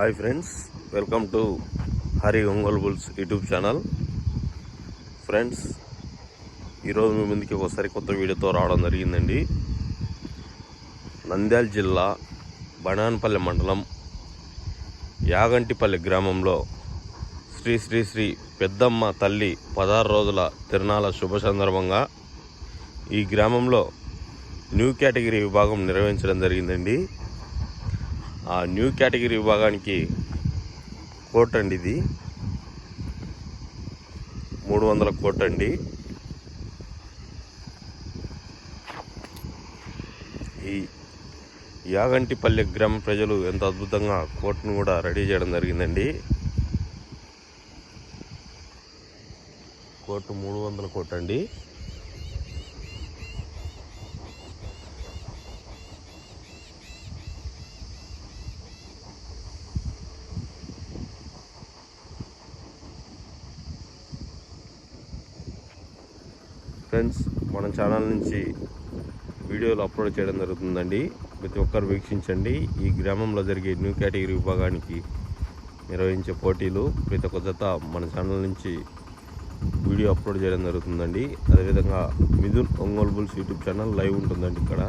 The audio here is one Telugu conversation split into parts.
Hi friends welcome to Hari Ongole bulls YouTube channel. Friends ఈరోజు మీ ముందుకి ఒకసారి కొత్త వీడియోతో రావడం జరిగిందండి. నంద్యాల జిల్లా బనాన్పల్లి మండలం యాగంటిపల్లి గ్రామంలో శ్రీ శ్రీ శ్రీ పెద్దమ్మ తల్లి పదహారు రోజుల తిరునాళ శుభ సందర్భంగా ఈ గ్రామంలో న్యూ కేటగిరీ విభాగం నిర్వహించడం జరిగిందండి. ఆ న్యూ కేటగిరీ విభాగానికి కోట్ అండి ఇది. మూడు వందల కోట్ అండి. ఈ యాగంటిపల్లి గ్రామ ప్రజలు ఎంత అద్భుతంగా కోట్ను కూడా రెడీ చేయడం జరిగిందండి. కోటు మూడు వందల కోట్ అండి. ఫ్రెండ్స్ మన ఛానల్ నుంచి వీడియోలు అప్లోడ్ చేయడం జరుగుతుందండి. ప్రతి ఒక్కరు వీక్షించండి. ఈ గ్రామంలో జరిగే న్యూ కేటగిరీ విభాగానికి నిర్వహించే పోటీలు ప్రతి ఒక్క జత మన ఛానల్ నుంచి వీడియో అప్లోడ్ చేయడం జరుగుతుందండి. అదేవిధంగా Mithun Ongole bulls YouTube channel live ఉంటుందండి ఇక్కడ.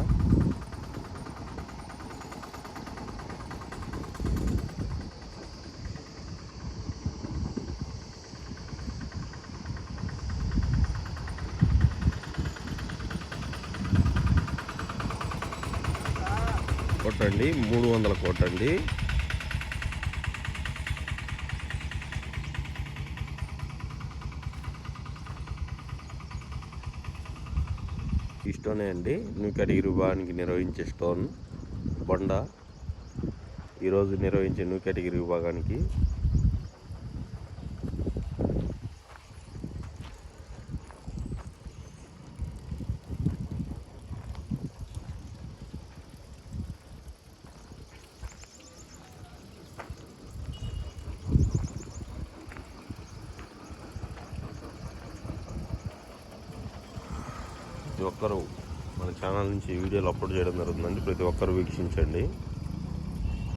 అండి మూడు వందల కోటండి. ఈ స్టోనే అండి నూకడిగి కేటగిరీ విభాగానికి నిర్వహించే స్టోన్ బొండ. ఈరోజు నిర్వహించే న్యూ కేటగిరీ విభాగానికి ప్రతి ఒక్కరు మన ఛానల్ నుంచి వీడియోలు అప్లోడ్ చేయడం జరుగుతుందండి. ప్రతి ఒక్కరు వీక్షించండి.